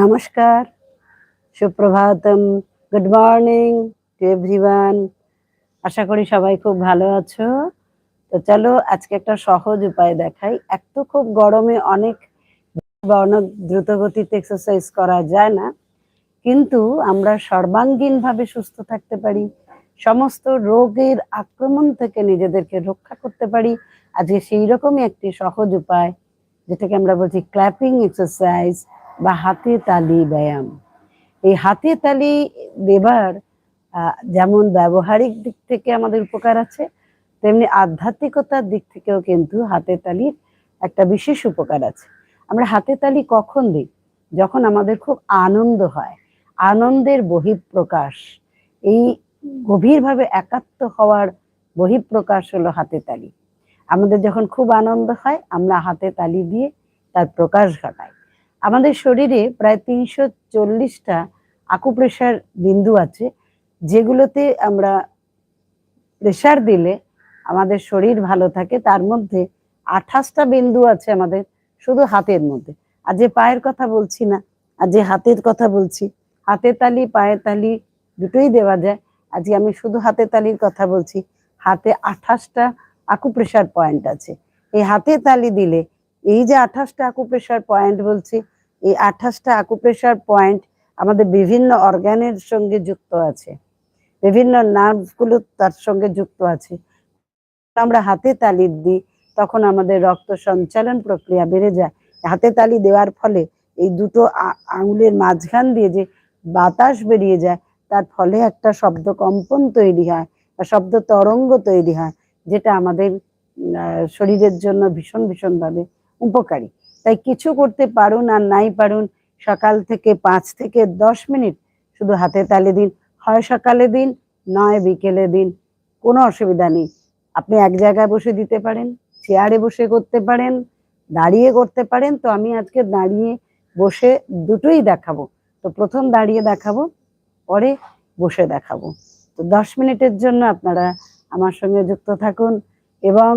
নমস্কার, সুপ্রভাতম, good morning to everyone আশা করি সবাই খুব ভালো আছো। তো চলো আজকে একটা সহজ উপায় দেখাই। এক তো খুব গরমে অনেক বা অনেক দ্রুত গতিতে এক্সারসাইজ করা যায় না। কিন্তু আমরা সর্বাঙ্গীন ভাবে সুস্থ থাকতে পারি। সমস্ত রোগের আক্রমণ থেকে নিজেদেরকে রক্ষা করতে পারি। আজকে সেই রকমই একটি সহজ উপায়, যেটাকে আমরা বলছি ক্ল্যাপিং এক্সারসাইজ বা হাতে তালি ব্যায়াম। এই হাতে তালি দেবার যেমন ব্যবহারিক দিক থেকে আমাদের উপকার আছে, তেমনি আধ্যাত্মিকতার দিক থেকেও কিন্তু হাতে তালির একটা বিশেষ উপকার আছে। আমরা হাতে তালি কখন দিই? যখন আমাদের খুব আনন্দ হয়, আনন্দের বহিঃপ্রকাশ। এই গভীরভাবে একাত্ম হওয়ার বহিঃপ্রকাশ হলো হাতে তালি। আমাদের যখন খুব আনন্দ হয়, আমরা হাতে তালি দিয়ে তার প্রকাশ ঘটাই। আমাদের শরীরে প্রায় তিনশো চল্লিশটা আকুপ্রেশার বিন্দু আছে, যেগুলোতে আমরা প্রেশার দিলে আমাদের শরীর ভালো থাকে। তার মধ্যে আঠাশটা বিন্দু আছে আমাদের শুধু হাতের মধ্যে। আর যে পায়ের কথা বলছি না, আর যে হাতের কথা বলছি, হাতের তালি, পায়ের তালি দুটোই দেওয়া যায়। আজকে আমি শুধু হাতের তালির কথা বলছি, হাতে আঠাশটা আকুপ্রেশার পয়েন্ট আছে। এই হাতে তালি দিলে এই যে আঠাশটা আকুপ্রেশার পয়েন্ট বলছি এই আঠাশটা আকুপ্রেশার পয়েন্ট আমাদের বিভিন্ন অর্গানের সঙ্গে যুক্ত আছে। বিভিন্ন নার্ভগুলো তার সঙ্গে যুক্ত আছে। আমরা হাতে তালি দিই, তখন আমাদের রক্ত সঞ্চালন প্রক্রিয়া বেড়ে যায়। হাতে তালি দেওয়ার ফলে এই দুটো আঙুলের মাঝখান দিয়ে যে বাতাস বেরিয়ে যায়, তার ফলে একটা শব্দ কম্পন তৈরি হয় বা শব্দ তরঙ্গ তৈরি হয়, যেটা আমাদের শরীরের জন্য ভীষণ ভীষণভাবে উপকারী। তাই কিছু করতে পারুন আর নাই পারুন, সকাল থেকে পাঁচ থেকে দশ মিনিট শুধু হাতে তালি দিন। হয় সকালে দিন, নয় বিকেলে দিন। কোনো অসুবিধা নেই। আপনি এক জায়গায় বসে দিতে পারেন, চেয়ারে বসে করতে পারেন, দাঁড়িয়ে করতে পারেন। তো আমি আজকে দাঁড়িয়ে বসে দুটোই দেখাবো। তো প্রথম দাঁড়িয়ে দেখাবো, পরে বসে দেখাবো। তো দশ মিনিটের জন্য আপনারা আমার সঙ্গে যুক্ত থাকুন এবং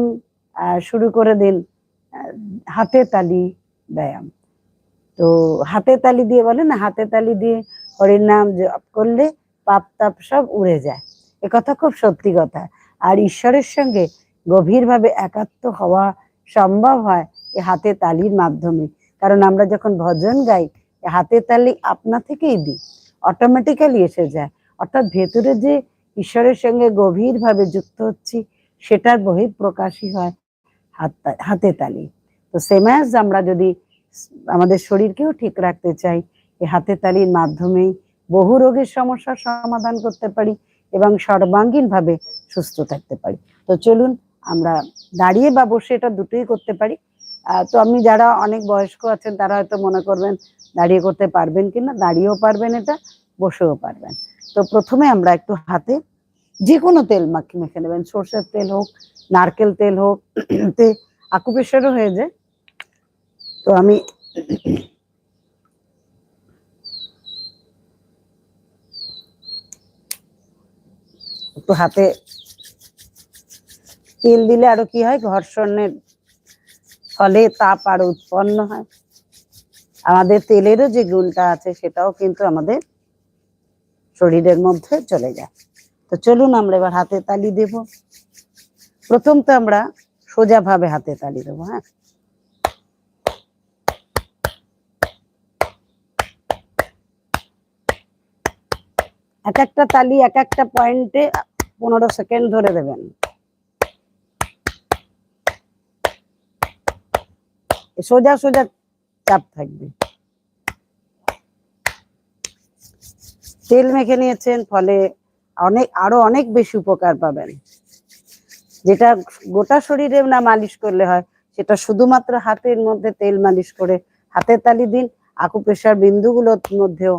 শুরু করে দিন হাতে তালি ব্যায়াম। তো হাতে তালি দিয়ে বলে না, হাতে তালি দিয়ে হরির নাম জপ করলে পাপ তাপ সব উড়ে যায়। এ কথা খুব সত্যি কথা। আর ঈশ্বরের সঙ্গে গভীরভাবে একাত্ম হওয়া সম্ভব হয় এই হাতে তালির মাধ্যমে। কারণ আমরা যখন ভজন গাই, এ হাতে তালি আপনা থেকেই দিই অটোমেটিক্যালি এসে যায়। অর্থাৎ ভেতরে যে ঈশ্বরের সঙ্গে গভীরভাবে যুক্ত হচ্ছি, সেটার বহিঃপ্রকাশই হয় হাত হাতে তালি। তো সেমাস আমরা যদি আমাদের শরীরকেও ঠিক রাখতে চাই এই হাতে তালির মাধ্যমেই বহু রোগের সমস্যার সমাধান করতে পারি এবং সর্বাঙ্গীন ভাবে সুস্থ থাকতে পারি। তো চলুন আমরা দাঁড়িয়ে বা বসে এটা দুটোই করতে পারি। তো আমি যারা অনেক বয়স্ক আছেন, তারা হয়তো মনে করবেন দাঁড়িয়ে করতে পারবেন কিনা দাঁড়িয়েও পারবেন এটা, বসেও পারবেন। তো প্রথমে আমরা একটু হাতে যে কোনো তেল মাখি মেখে নেবেন। সর্ষের তেল হোক, নারকেল তেল হোক, তে আকুপ্রেশারও হয়ে যায়। তো আমি একটু হাতে তেল দিলে আরও কি হয়, ঘর্ষণের ফলে তাপ আরও উৎপন্ন হয়। আমাদের তেলেরও যে গুণটা আছে, সেটাও কিন্তু আমাদের শরীরের মধ্যে চলে যায়। তো চলুন আমরা এবার হাতে তালি দেব। প্রথম তো আমরা সোজাভাবে হাতে তালি দেবো হ্যাঁ? এক একটা তালি, এক একটা পয়েন্টে পনেরো সেকেন্ড ধরে দেবেন। সোজা সোজা চাপ থাকবে। তেল মেখে নিয়েছেন, ফলে অনেক, আরও অনেক বেশি উপকার পাবেন। যেটা গোটা শরীরে না মালিশ করলে হয়, সেটা শুধুমাত্র হাতের মধ্যে তেল মালিশ করে হাতের তালি দিন। আকুপ্রেশার বিন্দুগুলোর মধ্যেও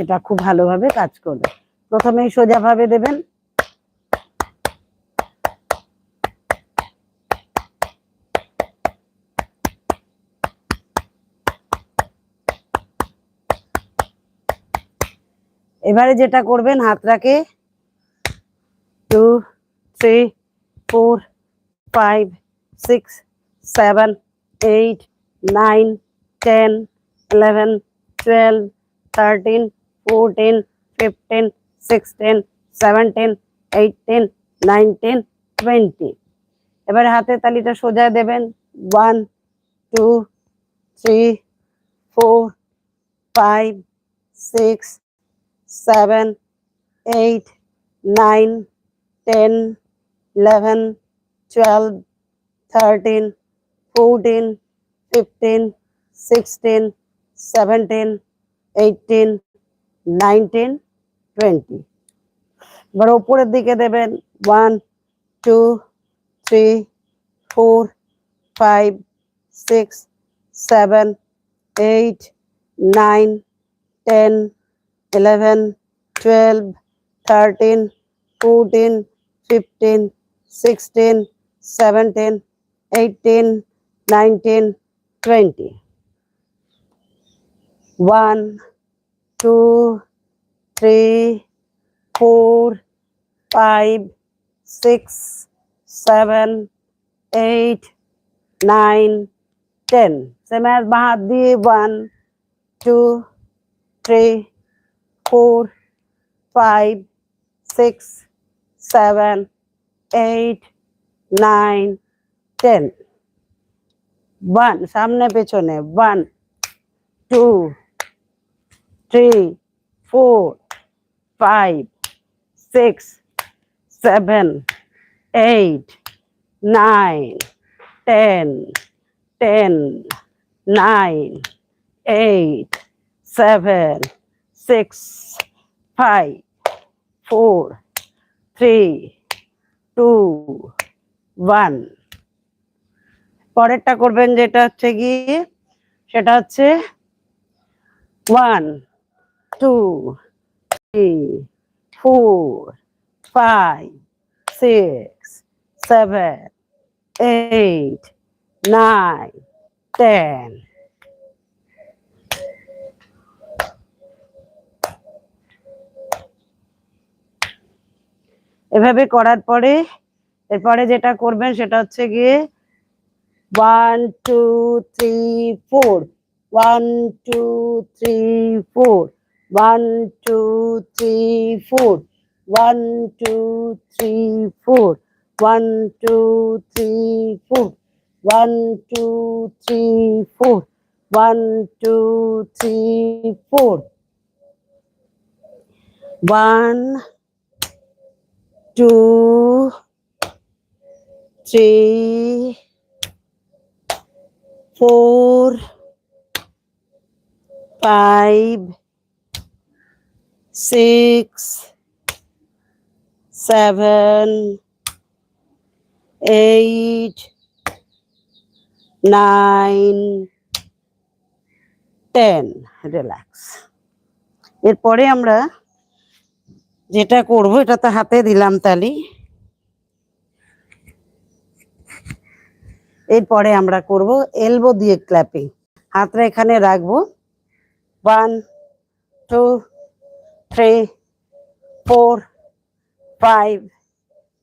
এটা খুব ভালোভাবে কাজ করবে। প্রথমেই সোজা ভাবে দেবেন। এবারে যেটা করবেন হাতটাকে two three four five six seven eight nine ten eleven twelve thirteen fourteen fifteen sixteen seventeen eighteen nineteen twenty এবার হাতের তালিটা সোজা দেবেন। One two three four five six seven eight nine ten eleven twelve thirteen fourteen fifteen sixteen seventeen eighteen nineteen twenty এবার ওপরের দিকে দেবেন one two three four five six seven eight nine ten eleven twelve thirteen fourteen fifteen sixteen seventeen eighteen nineteen twenty one two three four five six seven eight nine ten same as বাঁ হাত দিয়ে one two three four five six seven eight nine ten one সামনে পেছনে three four five six seven eight nine ten ten nine eight seven six five four three two one পরেরটা করবেন যেটা হচ্ছে গিয়ে, সেটা হচ্ছে one two three four five six seven eight nine ten এভাবে করার পরে, এরপরে যেটা করবেন সেটা হচ্ছে গিয়ে one two three four one two three four One, two, three, four. One, two, three, four. One, two, three, four. One, two, three, four. One, two, three, four. One, two, three, four, five, six, seven, eight, nine, ten. Relax. এরপরে আমরা যেটা করব এটা তো হাতে দিলাম তালি এরপরে আমরা করব এলবো দিয়ে ক্ল্যাপিং হাতটা এখানে রাখব one two three four five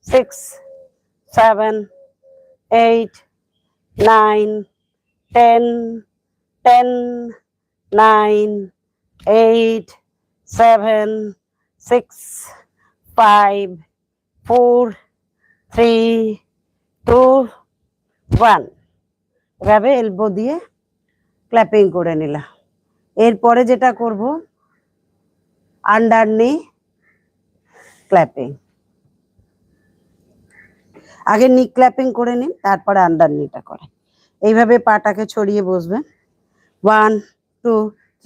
six seven eight nine ten ten nine eight seven six, five, four, three, two, one. এভাবে এলবো দিয়ে ক্ল্যাপিং করে নিলাম এরপরে যেটা করব আন্ডার নি ক্ল্যাপিং আগে নি ক্ল্যাপিং করে নিন, তারপরে আন্ডার নিটা করে এইভাবে পাটাকে ছড়িয়ে বসবেন। One two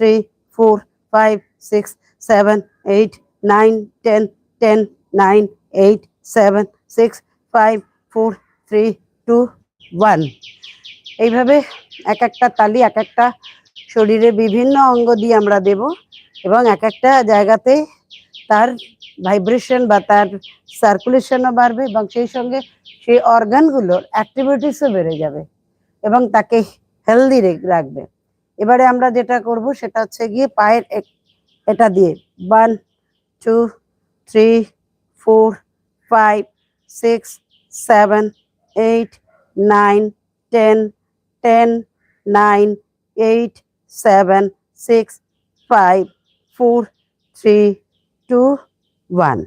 three four five six seven eight nine ten ten nine eight seven six five four three two one এইভাবে এক একটা তালি, এক একটা শরীরে বিভিন্ন অঙ্গ দিয়ে আমরা দেব। এবং এক একটা জায়গাতে তার ভাইব্রেশন বা তার সার্কুলেশনও বাড়বে এবং সেই সঙ্গে সেই অর্গানগুলোর অ্যাক্টিভিটিসও বেড়ে যাবে এবং তাকে হেলদি রাখবে। এবারে আমরা যেটা করব সেটা হচ্ছে গিয়ে পায়ের এটা দিয়ে one two three four five six seven eight nine ten ten nine eight seven six five four three two one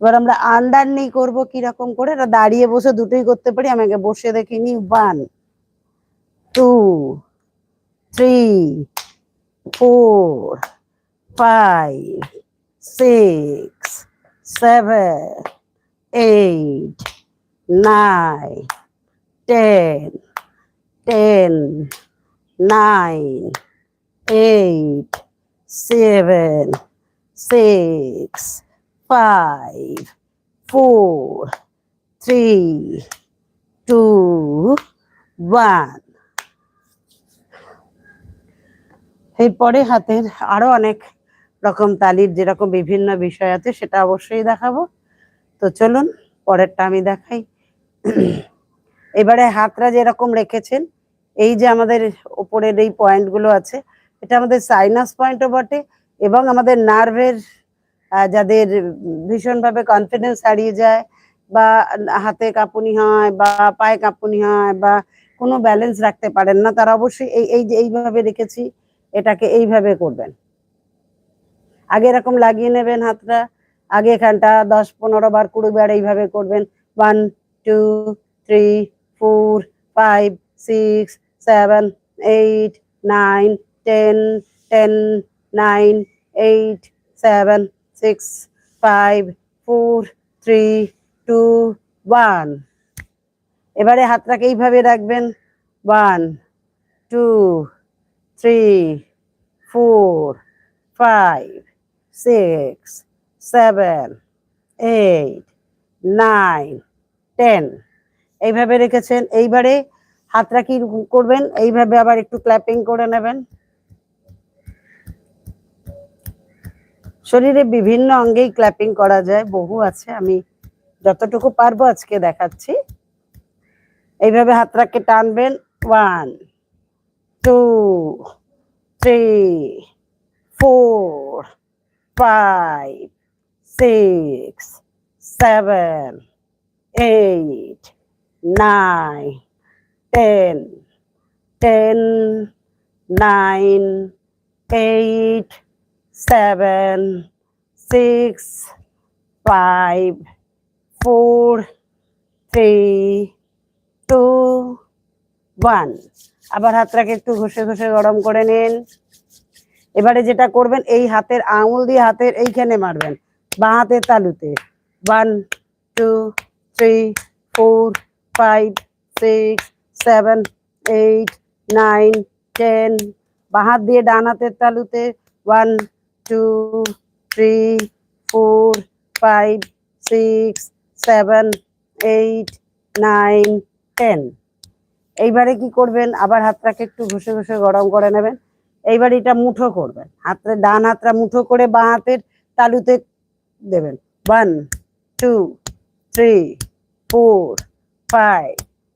এবার আমরা আন্ডার নি করব কীরকম করে? এটা দাঁড়িয়ে বসে দুটোই করতে পারি। আমাকে বসে দেখিনি one two three four five six seven eight nine, ten, ten, nine, eight, seven, six, five, four, three, two, one. এরপরে হাতের আরও অনেক রকম তালির যেরকম বিভিন্ন বিষয় আছে সেটা অবশ্যই দেখাবো তো চলুন পরেরটা আমি দেখাই এবারে হাতরা যেরকম রেখেছেন এই যে আমাদের উপরের এই পয়েন্টগুলো আছে এটা আমাদের সাইনাস পয়েন্টও বটে এবং আমাদের নার্ভের যাদের ভীষণভাবে কনফিডেন্স হারিয়ে যায় বা হাতে কাঁপুনি হয় বা পায়ে কাঁপুনি হয় বা কোনো ব্যালেন্স রাখতে পারেন না, তারা অবশ্যই এই এই যে এইভাবে রেখেছি, এটাকে এইভাবে করবেন। আগে এরকম লাগিয়ে নেবেন হাতটা, আগে এখানটা দশ, পনেরো বার, কুড়ি বার এইভাবে করবেন। One two three four five six seven eight nine ten ten nine eight seven six five four three two one এবারে হাতটাকে এইভাবে রাখবেন। One two three four five six seven eight nine ten এইভাবে রেখেছেন। এইবারে হাতটা কি করবেন? এইভাবে আবার একটু ক্ল্যাপিং করে নেবেন। শরীরে বিভিন্ন অঙ্গেই ক্ল্যাপিং করা যায়। বহু আছে, আমি যতটুকু পারব আজকে দেখাচ্ছি। এইভাবে হাতটাকে টানবেন। One two three four five six seven eight nine ten ten nine eight seven six five four three two one আবার হাতটাকে একটু ঘষে ঘষে গরম করে নিন। এবারে যেটা করবেন, এই হাতের আঙুল দিয়ে হাতের এইখানে মারবেন, বাঁ হাতের তালুতে। One two three four five six seven eight nine ten বাঁ হাত দিয়ে ডান হাতের তালুতে। One two three four five six seven eight nine ten. এইবারে কি করবেন? আবার হাতটাকে একটু ঘষে ঘষে গরম করে নেবেন। এইবার এটা মুঠো করবেন। হাতটা ডান হাতটা মুঠো করে বাঁ হাতের তালুতে দেবেন। One, two, three, four, five,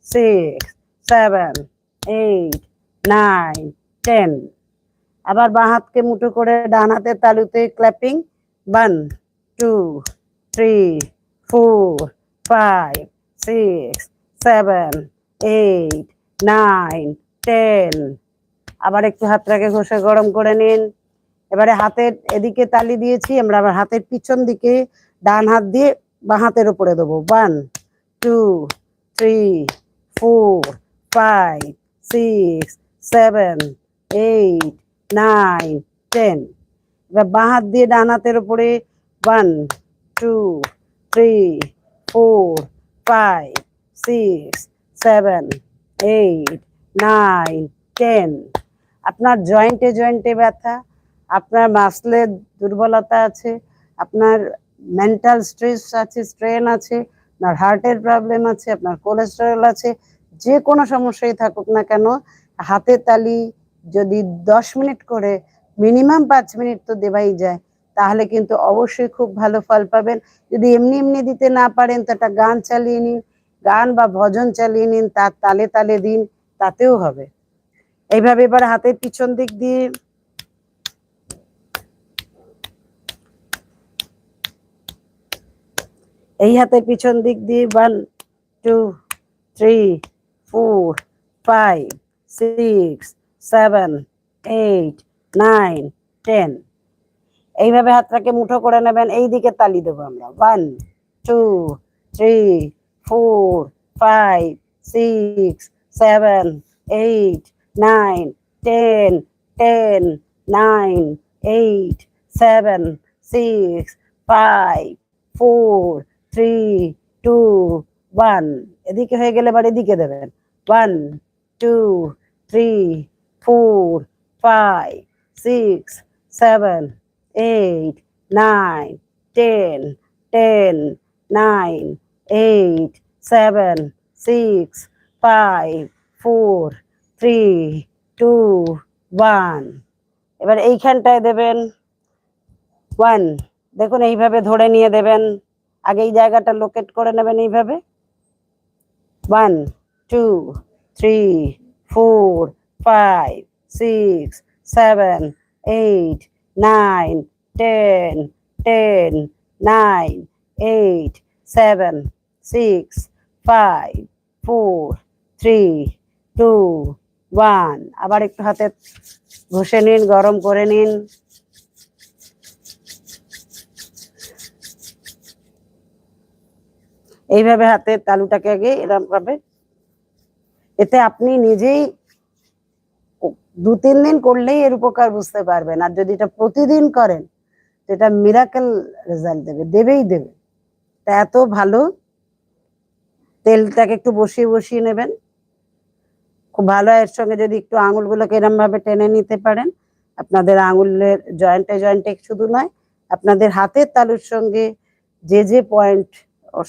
six, seven, eight, nine, ten. আবার বাঁ হাতকে মুঠো করে ডান হাতের তালুতে clapping one two three four five six seven eight nine ten আবার একটু হাতটাকে ঘষে গরম করে নিন। এবারে হাতের এদিকে তালি দিয়েছি, আমরা আবার হাতের পিছন দিকে ডান হাত দিয়ে বাঁ হাতের উপরে দেবো। One two three four five six seven eight nine ten এবার বাঁ হাত দিয়ে ডান হাতের উপরে one two three four five six seven eight nine ten আপনার জয়েন্টে জয়েন্টে ব্যথা, আপনার মাসলের দুর্বলতা আছে, আপনার মেন্টাল স্ট্রেস আছে স্ট্রেন আছে, আপনার হার্টের প্রবলেম আছে, আপনার কোলেস্টেরল আছে, যে কোনো সমস্যাই থাকুক না কেন, হাতে তালি যদি দশ মিনিট করে মিনিমাম পাঁচ মিনিট তো দেওয়াই যায়, তাহলে কিন্তু অবশ্যই খুব ভালো ফল পাবেন। যদি এমনি এমনি দিতে না পারেন, তো একটা গান চালিয়ে নিন, গান বা ভজন চালিয়ে নিন, তার তালে তালে দিন, তাতেও হবে। এইভাবে এবার হাতের পিছন দিক দিয়ে এই হাতের পিছন দিক দিয়ে one two three four five six seven eight nine ten এইভাবে হাতটাকে মুঠো করে নেবেন, এই দিকে তালি দেবো আমরা। One two three four five six seven eight nine ten ten nine eight seven six five four three two one এদিকে হয়ে গেলে এবার এদিকে দেবেন। One two three four five six seven eight nine ten ten nine eight seven six five four three two one এবার এইখানটায় দেবেন one দেখুন, এইভাবে ধরে নিয়ে দেবেন। আগে এই জায়গাটা লোকেট করে নেবেন এইভাবে। One two three four five six seven eight nine ten ten nine eight seven six five four three two one আবার একটু হাতে ঘষে নিন, গরম করে নিন। এইভাবে হাতে তালুটাকে আগে এরকম ভাবে এতে আপনি নিজেই দু তিন দিন করলেই এর উপকার বুঝতে পারবেন। আর যদি এটা প্রতিদিন করেন এটা মিরাকেল রেজাল্ট দেবে, দেবেই দেবে। তা এত ভালো, তেলটাকে একটু বসিয়ে বসিয়ে নেবেন। খুব ভালো, এর সঙ্গে যদি একটু আঙুলগুলোকে এরম ভাবে টেনে নিতে পারেন। আপনাদের আঙুলের জয়েন্টে জয়েন্টে শুধু নয়, আপনাদের হাতের তালুর সঙ্গে যে যে পয়েন্ট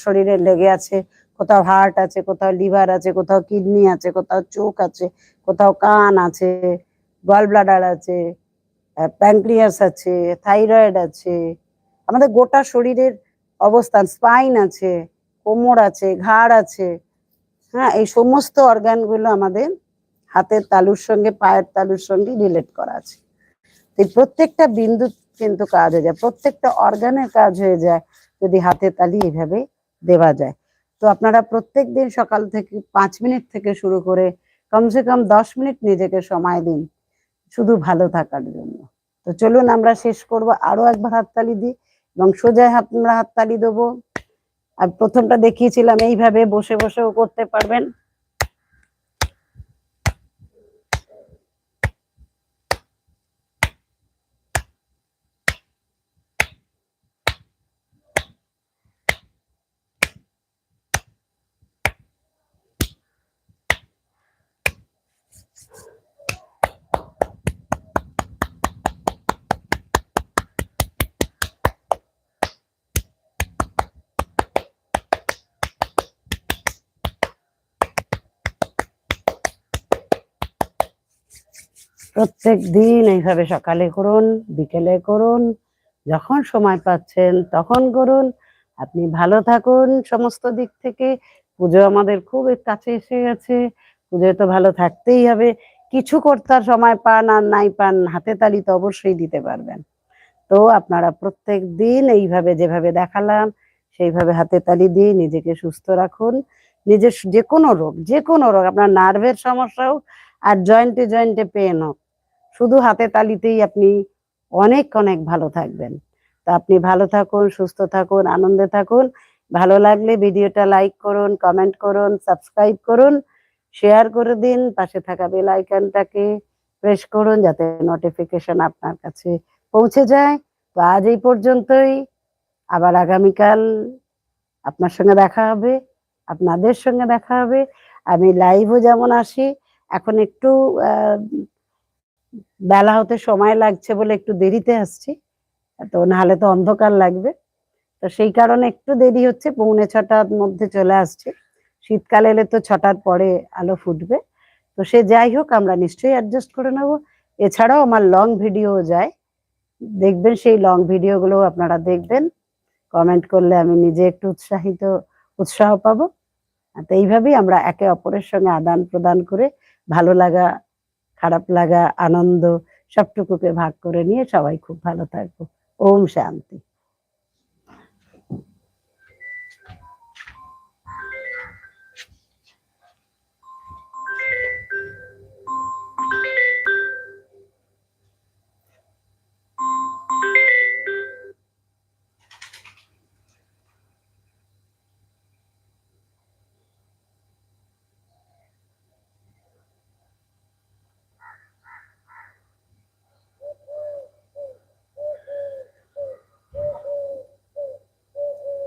শরীরে লেগে আছে কোথাও হার্ট আছে, কোথাও লিভার আছে, কোথাও কিডনি আছে, কোথাও চোখ আছে, কোথাও কান আছে গল ব্লাডার আছে প্যাঙ্ক্রিয়াস আছে থাইরয়েড আছে, আমাদের গোটা শরীরের অবস্থান স্পাইন আছে, কোমর আছে, ঘাড় আছে হ্যাঁ এই সমস্ত অর্গানগুলো আমাদের হাতের তালুর সঙ্গে, পায়ের তালুর সঙ্গে রিলেট করা আছে। এই প্রত্যেকটা বিন্দু কিন্তু কাজ হয়ে যায়, প্রত্যেকটা অর্গানের কাজ হয়ে যায় যদি হাতে তালি এভাবে দেওয়া যায়। তো আপনারা প্রত্যেক দিন সকাল থেকে পাঁচ মিনিট থেকে শুরু করে কমসে কম দশ মিনিট নিজেকে সময় দিন, শুধু ভালো থাকার জন্য। তো চলুন আমরা শেষ করব আরও একবার হাততালি দিই এবং সোজায় আমরা হাততালি দেবো। আর প্রথমটা দেখিয়েছিলাম, এইভাবে বসে বসেও করতে পারবেন। প্রত্যেক দিন এইভাবে সকালে করুন, বিকেলে করুন, যখন সময় পাচ্ছেন তখন করুন। আপনি ভালো থাকুন সমস্ত দিক থেকে। পুজো আমাদের খুব কাছে এসে গেছে। পুজোয় তো ভালো থাকতেই হবে। কিছু করতার সময় পান আর নাই পান হাতে তালি তো অবশ্যই দিতে পারবেন। তো আপনারা প্রত্যেক দিন এইভাবে যেভাবে দেখালাম, সেইভাবে হাতে তালি দিয়ে নিজেকে সুস্থ রাখুন। নিজের যে কোনো রোগ, যে কোনো রোগ, আপনার নার্ভের সমস্যা হোক আর জয়েন্টে জয়েন্টে পেন হোক শুধু হাতে তালিতেই আপনি অনেক অনেক ভালো থাকবেন। তা আপনি ভালো থাকুন, সুস্থ থাকুন, আনন্দে থাকুন। ভালো লাগলে ভিডিওটা লাইক করুন, কমেন্ট করুন, সাবস্ক্রাইব করুন, শেয়ার করে দিন, পাশে থাকা বেল আইকনটাকে প্রেস করুন যাতে নোটিফিকেশন আপনার কাছে পৌঁছে যায়। তো আজ এই পর্যন্তই। আবার আগামীকাল আপনার সঙ্গে দেখা হবে, আপনাদের সঙ্গে দেখা হবে। আমি লাইভও যেমন আসি, এখন একটু বেলা হতে সময় লাগছে বলে একটু দেরিতে আসছি, তো নাহলে তো অন্ধকার লাগবে। তো সেই কারণে একটু দেরি হচ্ছে, পৌনে ছটার মধ্যে চলে আসছে। শীতকাল এলে তো ছটার পরে আলো ফুটবে। তো সে যাই হোক, আমরা নিশ্চয়ই অ্যাডজাস্ট করে নেব। এছাড়াও আমার লং ভিডিও যায়। দেখবেন সেই লং ভিডিওগুলো আপনারা দেখবেন। কমেন্ট করলে আমি নিজে একটু উৎসাহিত, উৎসাহ পাবো। তো এইভাবেই আমরা একে অপরের সঙ্গে আদান প্রদান করে ভালো লাগা খারাপ লাগা আনন্দ সবটুকুকে ভাগ করে নিয়ে সবাই খুব ভালো থাকব। ওম শান্তি।